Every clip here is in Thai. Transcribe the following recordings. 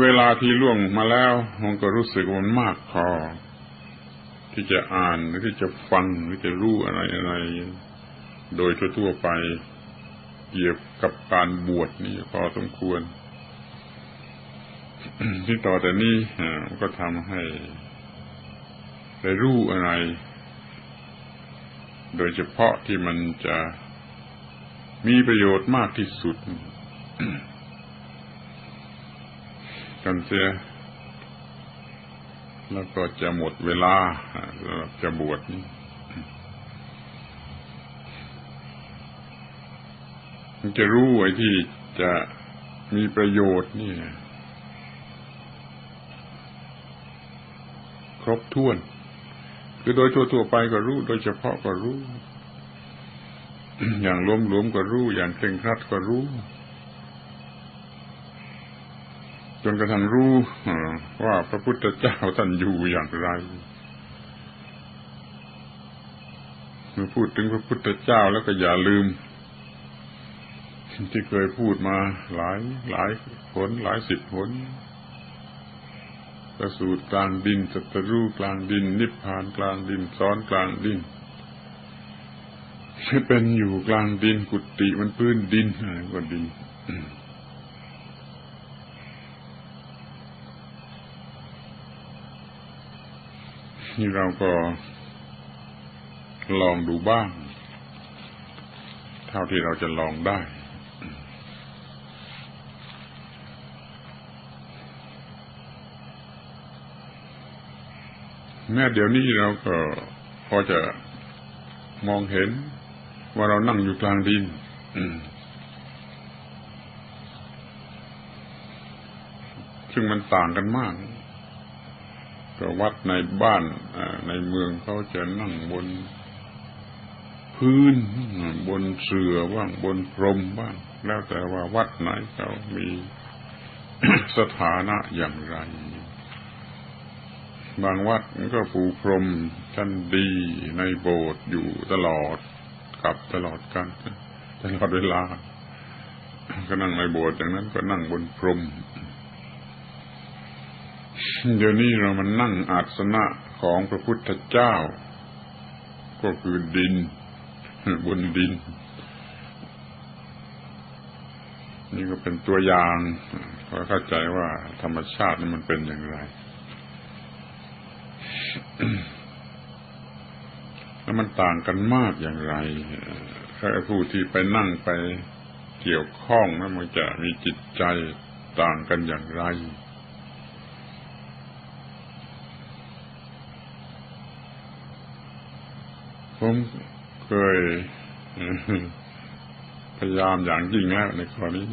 เวลาที่ล่วงมาแล้ว มันก็รู้สึกว่ามันมากพอที่จะอ่านหรือที่จะฟังหรือจะรู้อะไรอะไรโดยทั่วๆไปเกี่ยวกับการบวชนี่พอสมควร ที่ต่อแต่นี้ก็ทำให้ได้รู้อะไร โดยเฉพาะที่มันจะมีประโยชน์มากที่สุด กันเสีย แล้วก็จะหมดเวลาสำหรับจะบวชนี้มันจะรู้ไอ้ที่จะมีประโยชน์นี่ ครบถ้วน คือโดยทั่วๆไปก็รู้ โดยเฉพาะก็รู้ อย่างรวมๆก็รู้ อย่างเคร่งครัดก็รู้ จนกระทั่งรู้ว่าพระพุทธเจ้าท่านอยู่อย่างไรเมื่อพูดถึงพระพุทธเจ้าแล้วก็อย่าลืม ที่เคยพูดมาหลายหลายผลหลายสิบผลประสูตรกลางดินสัตรู้กลางดิน นิพพานกลางดินซ้อนกลางดินเป็นอยู่กลางดินกุฏิมันพื้นดินอะไรก็ดิ นี่เราก็ลองดูบ้าง เท่าที่เราจะลองได้ แม้เดี๋ยวนี้เราก็พอจะมองเห็นว่าเรานั่งอยู่กลางดินซึ่งมันต่างกันมาก ก็วัดในบ้านในเมืองเขาจะนั่งบนพื้นบนเสื่อบ้างบนพรมบ้างแล้วแต่ว่าวัดไหนเขามีสถานะอย่างไร บางวัดก็ปูพรมชั้นดีในโบสถ์อยู่ตลอดกับตลอดกันตลอดเวลา ก็นั่งในโบสถ์อย่างนั้นก็นั่งบนพรม เดี๋ยวนี้เรามันนั่งอาสนะของพระพุทธเจ้า ก็คือดิน บนดิน นี่ก็เป็นตัวอย่างพอเข้าใจว่าธรรมชาตินั้นมันเป็นอย่างไร แล้วมันต่างกันมากอย่างไรถ้าผู้ที่ไปนั่งไปเกี่ยวข้องนั้นมันจะมีจิตใจต่างกันอย่างไร ผมเคยพยายามอย่างยิ่งแล้วในข้อนี้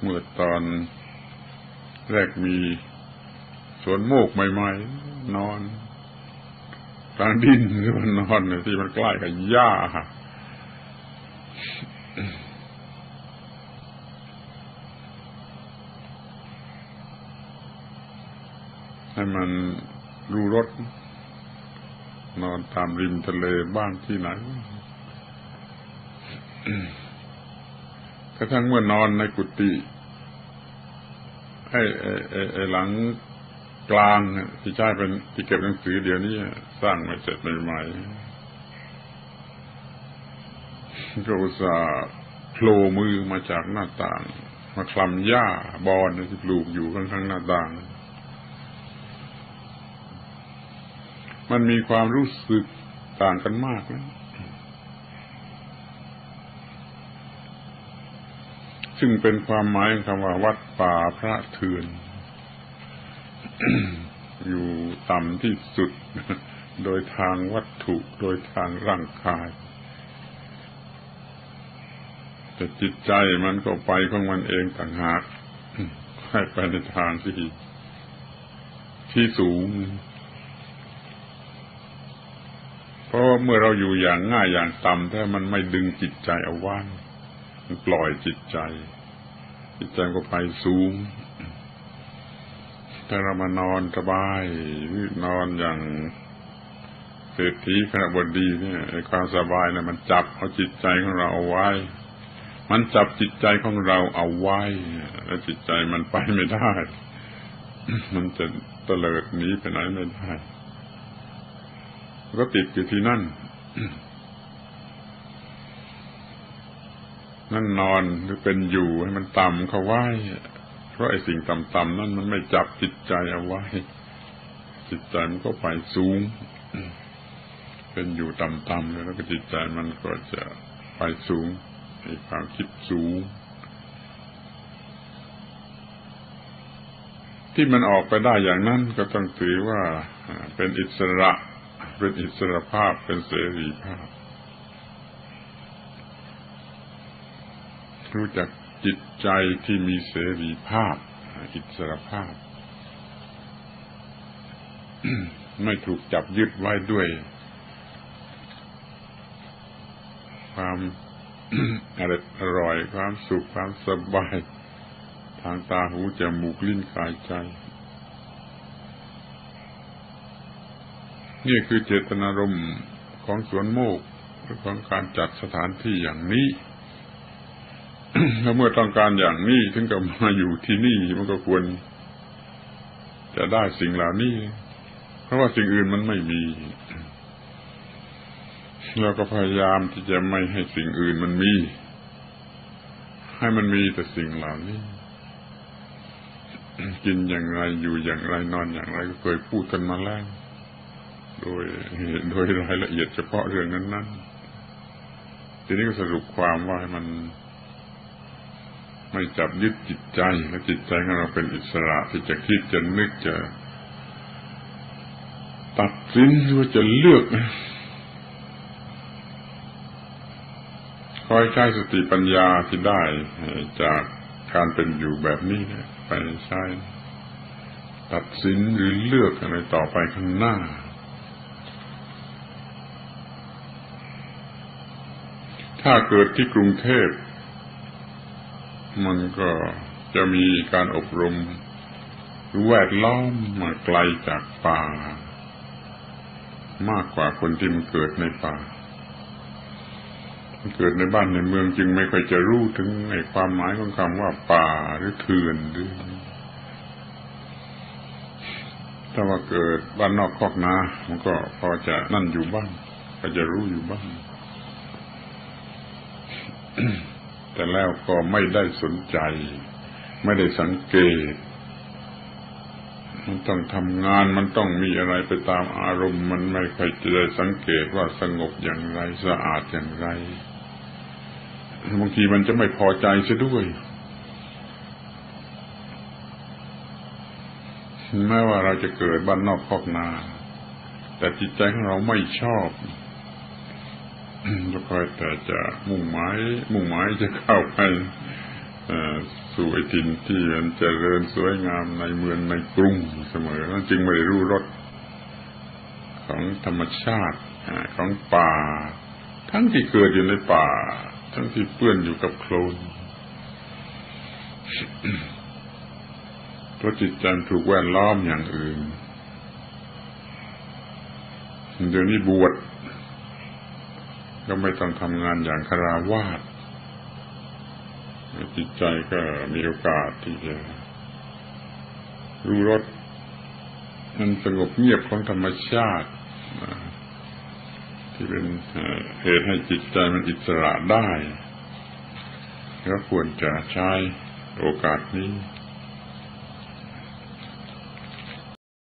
เมื่อตอนแรกมีสวนโมกใหม่ๆ นอนกลางดินหรือว่านอนที่มันใกล้กับหญ้าให้มันรู้รส นอนตามริมทะเลบ้างที่ไหนกระทั่งเมื่อนอนในกุฏิไอ้ไอ้ไอ้หลังกลางที่ใช้เป็นที่เก็บหนังสือเดี๋ยวนี้สร้างมาเสร็จใหม่ๆก็อุตส่าห์โผล่มือมาจากหน้าต่าง มาคลำหญ้าบอนที่ปลูกอยู่ข้างๆหน้าต่าง มันมีความรู้สึกต่างกันมากนะซึ่งเป็นความหมายคำว่าวัดป่าพระเถือนอยู่ต่ำที่สุด โดยทางวัตถุโดยทางร่างกาย แต่จิตใจมันก็ไปของมันเองต่างหากให้ไปในทางที่ที่สูง เพราะเมื่อเราอยู่อย่างง่ายอย่างต่ำถ้ามันไม่ดึงจิตใจเอาไว้มันปล่อยจิตใจ จิตใจก็ไปสูงถ้าเรามานอนสบายนอนอย่างเศรษฐีขณะบดีเนี่ยความสบายนะมันจับเอาจิตใจของเราเอาไว้ มันจับจิตใจของเราเอาไว้ แล้วจิตใจมันไปไม่ได้ มันจะเตลิดหนีไปไหนไม่ได้ ก็ติดอยู่ที่นั่น นั่นนอนหรือเป็นอยู่ให้มันต่ำเขาไว้ เพราะไอ้สิ่งต่ำๆนั่นมันไม่จับจิตใจเอาไว้ จิตใจมันก็ไปสูง เป็นอยู่ต่ำๆแล้วก็จิตใจมันก็จะไปสูงมีความคิดสูงที่มันออกไปได้อย่างนั้นก็ต้องถือว่าเป็นอิสระ เป็นอิสรภาพเป็นเสรีภาพ รู้จักจิตใจที่มีเสรีภาพ อิสรภาพ ไม่ถูกจับยึดไว้ด้วย ความอร่อยอร่อยความสุขความสบาย ทางตาหูจมูกลิ้นกายใจ นี่คือเจตนารมณ์ของสวนโมกหรือของการจัดสถานที่อย่างนี้แล้วเมื่อต้องการอย่างนี้ถึงกับมาอยู่ที่นี่มันก็ควร จะได้สิ่งเหล่านี้ เพราะว่าสิ่งอื่นมันไม่มีเราก็พยายามที่จะไม่ให้สิ่งอื่นมันมี ให้มันมีแต่สิ่งเหล่านี้ กินอย่างไรอยู่อย่างไรนอนอย่างไรก็เคยพูดกันมาแล้ว โดยโดยรายละเอียดเฉพาะเรื่องนั้นๆ ทีนี้ก็สรุปความว่าให้มันไม่จับยึดจิตใจและจิตใจของเราเป็นอิสระที่จะคิดจะนึกจะตัดสินหรือจะเลือกคอยใช้สติปัญญาที่ได้จากการเป็นอยู่แบบนี้ไปใช้ตัดสินหรือเลือกอะไรต่อไปข้างหน้า ถ้าเกิดที่กรุงเทพ มันก็จะมีการอบรมแวดล้อมมาไกลจากป่า มากกว่าคนที่มันเกิดในป่าเกิดในบ้านในเมืองจึงไม่ค่อยจะรู้ถึงในความหมายของคำว่าป่าหรือเถื่อนหรือถ้าว่าเกิดบ้านนอกคอกนา มันก็พอจะนั่นอยู่บ้างก็จะรู้อยู่บ้าง แต่แล้วก็ไม่ได้สนใจ ไม่ได้สังเกต มันต้องทำงานมันต้องมีอะไรไปตามอารมณ์ มันไม่ค่อยจะได้สังเกตว่าสงบอย่างไรสะอาดอย่างไรบางทีมันจะไม่พอใจเสียด้วยแม้ว่าเราจะเกิดบ้านนอกคอกนา แต่จิตใจของเราไม่ชอบ ก็คอยแต่จะมุ่งหมายมุ่งหมายจะเข้าไปสู่ไอ้ถิ่นที่มันเจริญสวยงามในเมืองในกรุงเสมอนั้นจึงไม่ได้รู้รสของธรรมชาติของป่า ทั้งที่เกิดอยู่ในป่า ทั้งที่เปื้อนอยู่กับโคลนเพราะจิตใจถูกแวดล้อมอย่างอื่นเดี๋ยวนี้บวช ก็ไม่ต้องทำงานอย่างคาราวาสจิตใจก็มีโอกาสที่จะรู้รสมันสงบเงียบของธรรมชาติ ที่เป็นเหตุให้จิตใจมันอิสระได้ ก็ควรจะใช้โอกาสนี้